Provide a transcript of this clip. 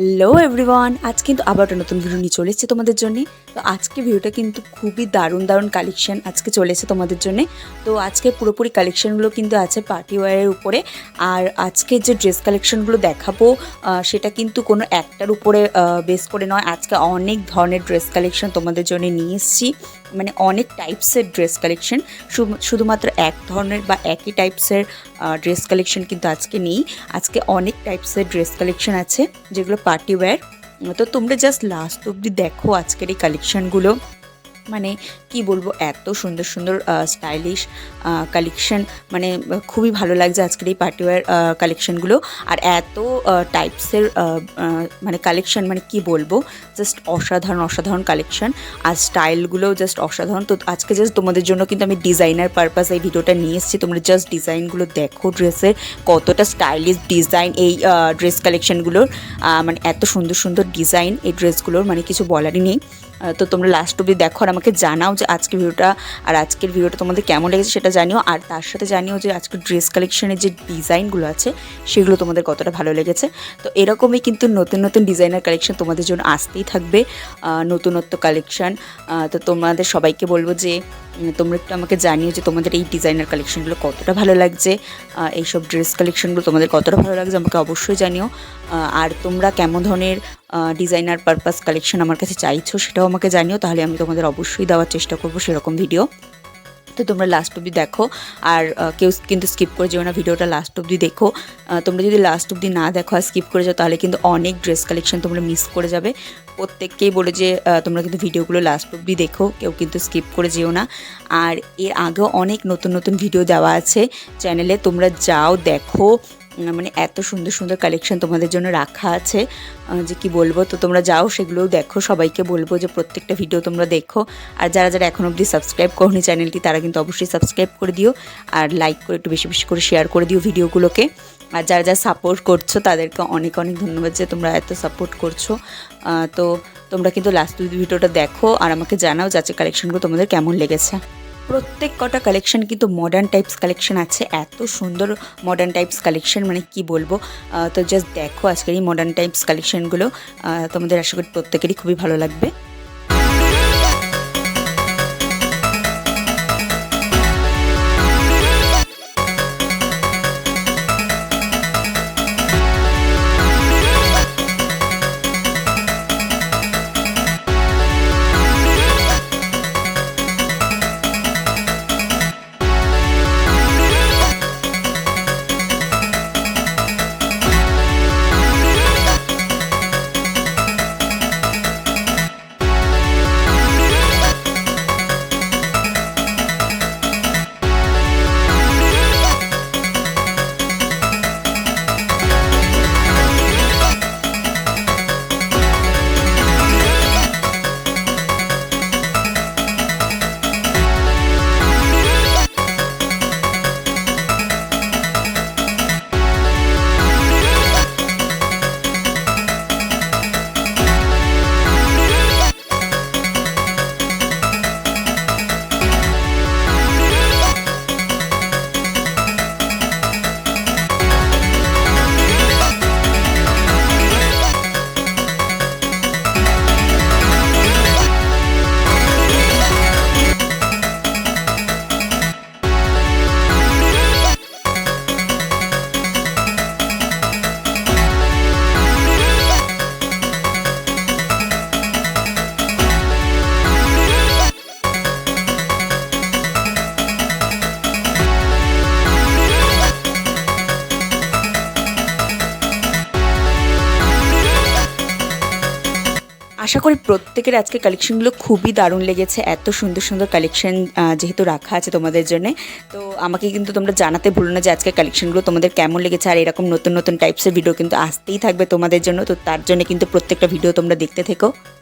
Hello everyone, আজ কিন্তু আবার একটা নতুন ভিডিও নিয়ে চলে এসেছে তোমাদের জন্য। তো আজকে ভিডিওটা কিন্তু খুবই দারুণ দারুণ কালেকশন আজকে চলে এসেছে তোমাদের জন্যে। তো আজকে পুরোপুরি কালেকশনগুলো কিন্তু আছে পার্টি ওয়ারের উপরে। আর আজকে যে ড্রেস কালেকশনগুলো দেখাবো সেটা কিন্তু কোনো একটার উপরে বেস করে নয়। আজকে অনেক ধরনের ড্রেস কালেকশন তোমাদের জন্য নিয়ে এসেছি। মানে অনেক টাইপসের ড্রেস কালেকশন শুধুমাত্র এক ধরনের বা একই টাইপসের ড্রেস কালেকশন কিন্তু আজকে নেই। আজকে অনেক টাইপসের ড্রেস কালেকশন আছে, যেগুলো পার্টি ওয়্যার তো তোমরা জাস্ট লাস্ট অবধি দেখো আজকের এই কালেকশানগুলো মানে কি বলব, এত সুন্দর সুন্দর স্টাইলিশ কালেকশন মানে খুবই ভালো লাগছে আজকের এই পার্টিওয়ার কালেকশনগুলো আর এত টাইপসের মানে কালেকশন মানে কি বলব জাস্ট অসাধারণ অসাধারণ কালেকশন আর স্টাইলগুলো জাস্ট অসাধারণ। তো আজকে জাস্ট তোমাদের জন্য কিন্তু আমি ডিজাইনার পারপাস এই ভিডিওটা নিয়ে এসেছি। তোমরা জাস্ট ডিজাইনগুলো দেখো ড্রেসের, কতটা স্টাইলিশ ডিজাইন এই ড্রেস কালেকশনগুলোর মানে এত সুন্দর সুন্দর ডিজাইন এই ড্রেসগুলোর মানে কিছু বলারই নেই। তো তোমরা লাস্ট অবধি দেখো আর আমাকে জানাও যে আজকের ভিডিওটা আর আজকের ভিডিওটা তোমাদের কেমন লেগেছে সেটা জানিও। আর তার সাথে জানিও যে আজকের ড্রেস কালেকশনের যে ডিজাইনগুলো আছে, সেগুলো তোমাদের কতটা ভালো লেগেছে। তো এরকমই কিন্তু নতুন নতুন ডিজাইনার কালেকশন তোমাদের জন্য আসতেই থাকবে নতুনত্ব কালেকশন তো তোমাদের সবাইকে বলব যে তোমরা একটু আমাকে জানিও যে তোমাদের এই ডিজাইনার কালেকশনগুলো কতটা ভালো লাগছে এইসব ড্রেস কালেকশনগুলো তোমাদের কতটা ভালো লাগছে আমাকে অবশ্যই জানিও। আর তোমরা কেমন ধরনের ডিজাইনার পারপাস কালেকশন আমার কাছে চাইছো সেটাও আমাকে জানিও, তাহলে আমি তোমাদের অবশ্যই দেওয়ার চেষ্টা করব সেরকম ভিডিও তো তোমরা লাস্ট অব্দি দেখো। আর কেউ কিন্তু স্কিপ করে যেও না, ভিডিওটা লাস্ট অব্দি দেখো। তোমরা যদি লাস্ট অব্দি না দেখো আর স্কিপ করে যাও, তাহলে কিন্তু অনেক ড্রেস কালেকশন তোমরা মিস করে যাবে। প্রত্যেককেই বলে যে তোমরা কিন্তু ভিডিওগুলো লাস্ট অব্দি দেখো, কেউ কিন্তু স্কিপ করে যেও না। আর এর আগেও অনেক নতুন নতুন ভিডিও দেওয়া আছে। চ্যানেলে তোমরা যাও, দেখো মানে এত সুন্দর সুন্দর কালেকশন তোমাদের জন্য রাখা আছে। যে কি বলব? তো তোমরা যাও, সেগুলোও দেখো, সবাইকে বলব যে প্রত্যেকটা ভিডিও তোমরা দেখো। আর যারা যারা এখন অবধি সাবস্ক্রাইব করনি চ্যানেলটি তারা কিন্তু অবশ্যই সাবস্ক্রাইব করে দিও। আর লাইক করে একটু বেশি বেশি করে শেয়ার করে দিও ভিডিওগুলোকে আর যারা যারা সাপোর্ট করছ, তাদেরকে অনেক অনেক ধন্যবাদ যে তোমরা এত সাপোর্ট করছ। তো তোমরা কিন্তু লাস্ট ভিডিওটা দেখো, আর আমাকে জানাও যাচ্ছে কালেকশনগুলো তোমাদের কেমন লেগেছে। প্রত্যেক কটা কালেকশন কিন্তু মডার্ন টাইপস কালেকশন আছে। এত সুন্দর মডার্ন টাইপস কালেকশন মানে কি বলব? তো জাস্ট দেখো আজকের এই মডার্ন টাইপস কালেকশনগুলো তোমাদের আশা করি প্রত্যেকেরই খুবই ভালো লাগবে। আশা করি প্রত্যেকের আজকে কালেকশনগুলো খুবই দারুণ লেগেছে। এত সুন্দর সুন্দর কালেকশন যেহেতু রাখা আছে তোমাদের জন্য। তো আমাকে কিন্তু তোমরা জানাতে ভুলো না যে আজকে কালেকশনগুলো তোমাদের কেমন লেগেছে। আর এরকম নতুন নতুন টাইপসের ভিডিও কিন্তু আসতেই থাকবে তোমাদের জন্য। তো তার জন্য কিন্তু প্রত্যেকটা ভিডিও তোমরা দেখতে থেকো।